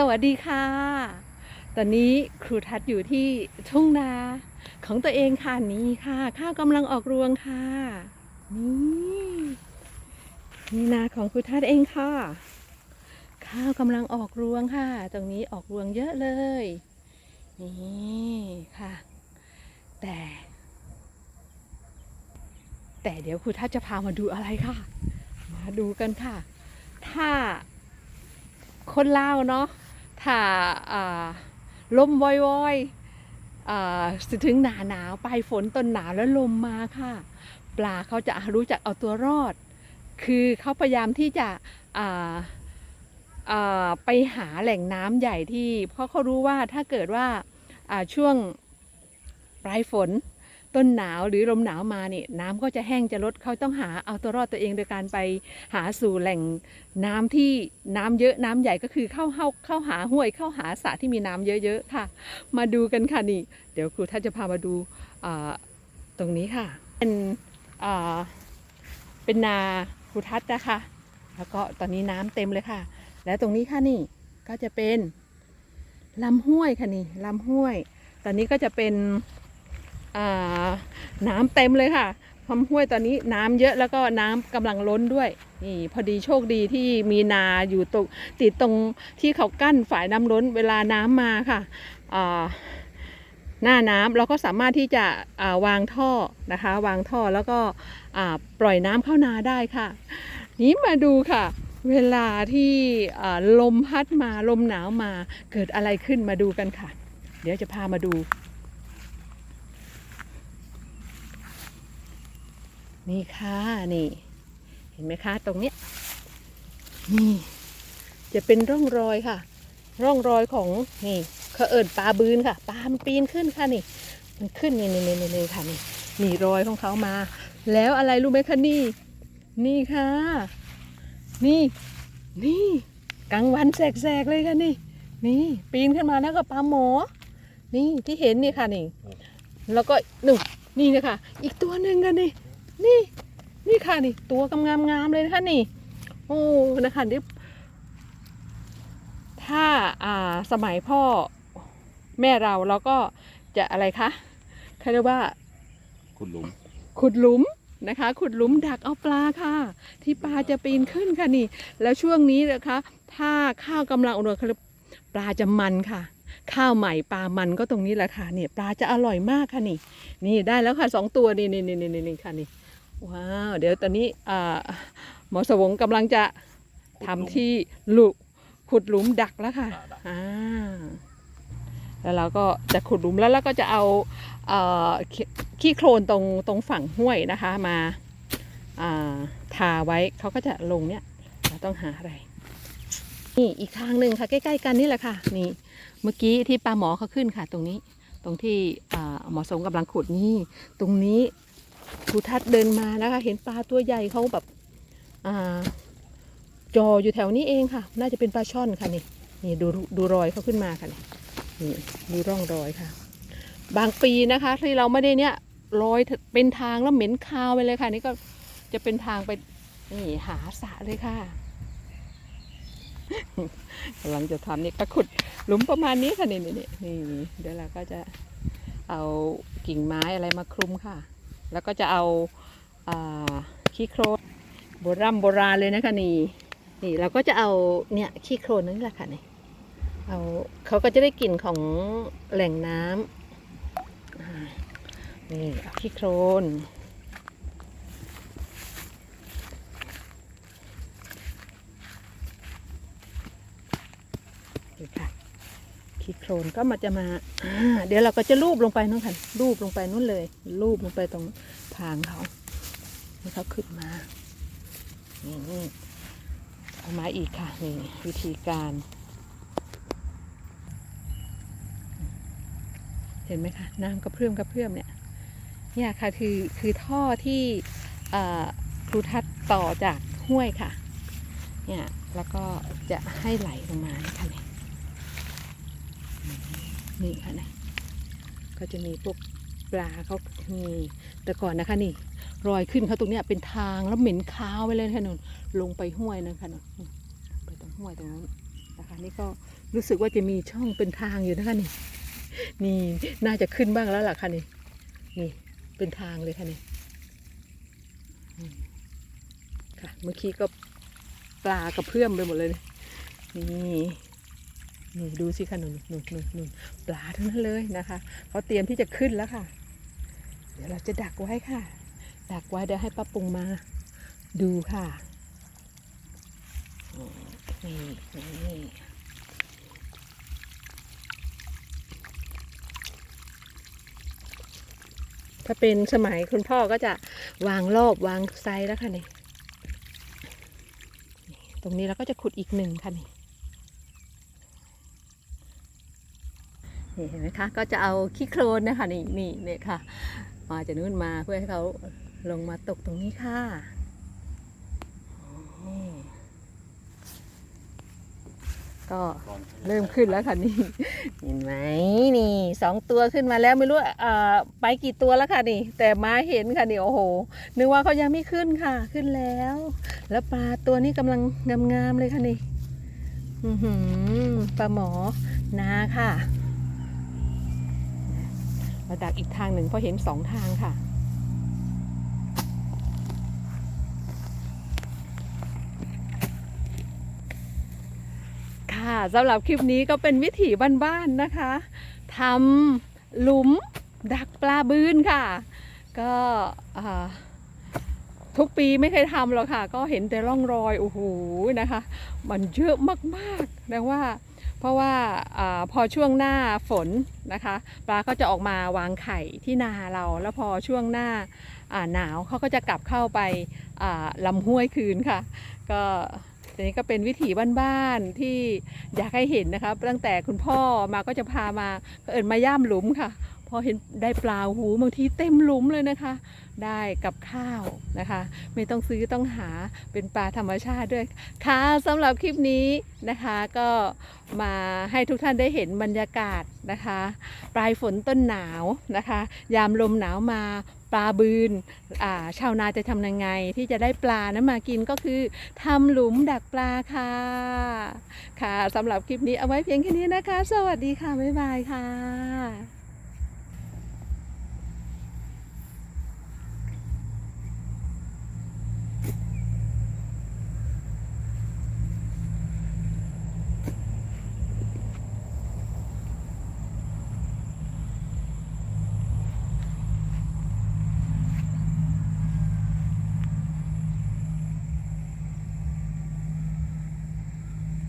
สวัสดีค่ะ ตอนนี้ครูทัศน์อยู่ที่ทุ่งนาของตัวเองค่ะนี่ค่ะ ข้าวกำลังออกรวงค่ะ นี่นี่นาของครูทัศน์เองค่ะ ข้าวกำลังออกรวงค่ะ ตรงนี้ออกรวงเยอะเลย นี่ค่ะ แต่ แต่เดี๋ยวครูทัศน์จะพามาดูอะไรค่ะ มาดูกันค่ะ ถ้าคนลาวเนาะ ถ้าลมวอยๆอ่าสิถึงหนาหนาวปลายฝนต้นหนาวแล้วลมมาค่ะ ปลาเขาจะรู้จักเอาตัวรอด คือเขาพยายามที่จะไปหาแหล่งน้ำใหญ่ที่ เพราะเขารู้ว่าถ้าเกิดว่าช่วงปลายฝน ต้นหนาวหรือลมหนาวมาเนี่ยน้ำก็จะแห้งจะลดเขาต้องหาเอาตัวรอดตัวเองโดยการไปหาสู่แหล่งน้ำที่น้ำเยอะน้ำใหญ่ก็คือเข้าเข้าเข้าหาห้วยเข้าหาสระที่มีน้ำเยอะๆค่ะ มาดูกันค่ะนี่ เดี๋ยวครูท่านจะพามาดูตรงนี้ค่ะ เป็นเป็นนาครูทัศน์นะคะ แล้วก็ตอนนี้น้ำเต็มเลยค่ะ แล้วตรงนี้ค่ะนี่ก็จะเป็นลำห้วยค่ะนี่ลำห้วย ตอนนี้ก็จะเป็น น้ำเต็มเลยค่ะลำห้วยตอนนี้น้ำเยอะแล้วก็น้ำกำลังล้นด้วยนี่พอดีโชคดีที่มีนาอยู่ตรงติดตรงที่เขากั้นฝ่ายน้ำล้นเวลาน้ำมาค่ะหน้าน้ำเราก็สามารถที่จะาวางท่อนะคะ วางท่อแล้วก็ปล่อยน้ำเข้านาได้ค่ะ นี้มาดูค่ะ เวลาที่ลมพัดมาลมหนาวมาเกิดอะไรขึ้นมาดูกันค่ะ เดี๋ยวจะพามาดู นี่ค่ะนี่ เห็นไหมคะตรงเนี้ยนี่ จะเป็นร่องรอยค่ะ ร่องรอยของนี่เขาเอิญปลาบืนค่ะปลามันปีนขึ้นค่ะนี่ มันขึ้นนี่นี่นี่นี่ค่ะนี่นี่รอยของเขามา แล้วอะไรรู้ไหมคะนี่ นี่ค่ะ นี่ นี่กลางวันแสกๆเลยค่ะนี่ นี่ปีนขึ้นมาแล้วก็ปลาหมอ นี่ที่เห็นนี่ค่ะนี่ แล้วก็หนึ่งนี่นะคะอีกตัวหนึ่งค่ะนี่ นี่ นี่ค่ะนี่ ตัวกำงามงามๆเลยนะคะนี่ โอ้นะคะเดี๋ยวถ้าอ่าสมัยพ่อแม่เราเราก็จะอะไรคะเขาเรียกว่าคุณหลุม ขุดหลุมนะคะ ขุดหลุมดักเอาปลาค่ะ ที่ปลาจะปีนขึ้นค่ะนี่ แล้วช่วงนี้นะคะ ถ้าข้าวกำลังอุดมเขาเรียกปลาจะมันค่ะ ข้าวใหม่ปลามันก็ตรงนี้แหละค่ะเนี่ยปลาจะอร่อยมากค่ะนี่ นี่ได้แล้วค่ะสองตัวนี่นี่นี่นี่นี่ค่ะนี่ ว้าว เดี๋ยวตอนนี้อ่าหมอสวงกำลังจะทำที่หลุขุดหลุมดักแล้วค่ะอ่าแล้วเราก็จะขุดหลุมแล้วเราก็จะเอาเอ่อขี้ขี้โคลนตรงตรงฝั่งห้วยนะคะมาอ่าทาไว้เขาก็จะลงเนี่ยเราต้องหาอะไร นี่อีกทางหนึ่งค่ะ ใกล้ ๆ กันนี่แหละค่ะ นี่เมื่อกี้ที่ปลาหมอเขาขึ้นค่ะ ตรงนี้ ตรงที่อ่าหมอสงกำลังขุดนี่ ตรงนี้ ครูทัศน์เดินมานะคะ เห็นปลาตัวใหญ่เขาแบบอ่าจออยู่แถวนี้เองค่ะ น่าจะเป็นปลาช่อนค่ะนี่นี่ดูดูรอยเขาขึ้นมาค่ะนี่นี่ดูร่องรอยค่ะ บางปีนะคะที่เราไม่ได้เนี่ยรอยเป็นทางแล้วเหม็นคาวไปเลยค่ะ นี่ก็จะเป็นทางไปนี่หาสระเลยค่ะกำลังจะทำนี่ก็ขุดหลุมประมาณนี้ค่ะนี่นี่นี่เดี๋ยวเราก็จะเอากิ่งไม้อะไรมาคลุมค่ะ แล้วก็จะเอาขี้โครนโบราณโบราณเลยนะคะนี่นี่เราก็จะเอาเนี่ยขี้โครนนั่นแหละค่ะนี่เอาเขาก็จะได้กลิ่นของแหล่งน้ำนี่เอาขี้โครนนี่ค่ะ ขี้โครนก็มาจะมาเดี๋ยวเราก็จะลูบลงไปนู่นค่ะลูบลงไปนู่นเลยลูบลงไปตรงทางเขาให้เขาขึ้นมานี่นี่เอามาอีกค่ะนี่วิธีการเห็นไหมคะน้ำกระเพื่อมกระเพื่อมเนี่ยเนี่ยค่ะคือคือท่อที่ครูทัศน์ต่อจากห้วยค่ะเนี่ยแล้วก็จะให้ไหลลงมาค่ะนี่ นี่ค่ะนี่ก็จะมีพวกปลาเขามีแต่ก่อนนะคะนี่ รอยขึ้นเขาตรงเนี้ยเป็นทางแล้วเหม็นคาวไปเลยค่ะนุ่นลงไปห้วยนะคะนนไปตรงห้วยตรงนู้นนะคะ นี่ก็รู้สึกว่าจะมีช่องเป็นทางอยู่นะคะนี่ นี่น่าจะขึ้นบ้างแล้วล่ะค่ะนี่นี่เป็นทางเลยค่ะนี่ค่ะเมื่อกี้ก็ปลากระเพื่อมไปหมดเลย นี่ นี่ดูสิค่ะหนุนหนุนหนุนหนุนปลาทั้งนั้นเลยนะคะเขาเตรียมที่จะขึ้นแล้วค่ะ เดี๋ยวเราจะดักไว้ค่ะ ดักไว้เดี๋ยวให้ป้าปุงมาดูค่ะนี่นี่ถ้าเป็นสมัยคุณพ่อก็จะวางรอบวางไซแล้วค่ะนี่ตรงนี้เราก็จะขุดอีกหนึ่งค่ะนี่ นี่เห็นไหมคะ ก็จะเอาขี้โคลนนะคะนี่นี่เนี่ยค่ะ มาจากนู้นมาเพื่อให้เขาลงมาตกตรงนี้ค่ะก็เริ่มขึ้นแล้วค่ะนี่ เห็นไหมนี่สองตัวขึ้นมาแล้วไม่รู้เอ่อไปกี่ตัวแล้วค่ะนี่ แต่มาเห็นค่ะนี่โอ้โห นึกว่าเขายังไม่ขึ้นค่ะ ขึ้นแล้ว แล้วปลาตัวนี้กำลังงามๆเลยค่ะนี่หือปลาหมอนาค่ะ เราดักอีกทางหนึ่งเพราะเห็นสองทางค่ะ ค่ะสำหรับคลิปนี้ก็เป็นวิถีบ้านๆนะคะทำหลุมดักปลาบืนค่ะ ก็ทุกปีไม่เคยทำหรอกค่ะ ก็เห็นแต่ร่องรอยโอ้โหนะคะ มันเยอะมากๆนะว่า เพราะว่าอพอช่วงหน้าฝนนะคะ ปลาก็จะออกมาวางไข่ที่นาเรา แล้วพอช่วงหน้าหนาวเขาก็จะกลับเข้าไปอ่าลำห้วยคืนค่ะ ก็อันนี้ก็เป็นวิถีบ้านๆที่อยากให้เห็นนะคะตั้งแต่คุณพ่อมาก็จะพามาเอิญมาย่ามหลุมค่ะ พอเห็นได้ปลาหูบางทีเต็มหลุมเลยนะคะ ได้กับข้าวนะคะ ไม่ต้องซื้อต้องหาเป็นปลาธรรมชาติด้วยค่ะสำหรับคลิปนี้นะคะก็มาให้ทุกท่านได้เห็นบรรยากาศนะคะ ปลายฝนต้นหนาวนะคะ ยามลมหนาวมาปลาบืนาชาวนาจะทำยังไง ที่จะได้ปลานั้นมากินก็คือทำหลุมดักปลาค่ะค่ะสำหรับคลิปนี้เอาไว้เพียงแค่นี้นะคะ สวัสดีค่ะบ๊ายบายค่ะ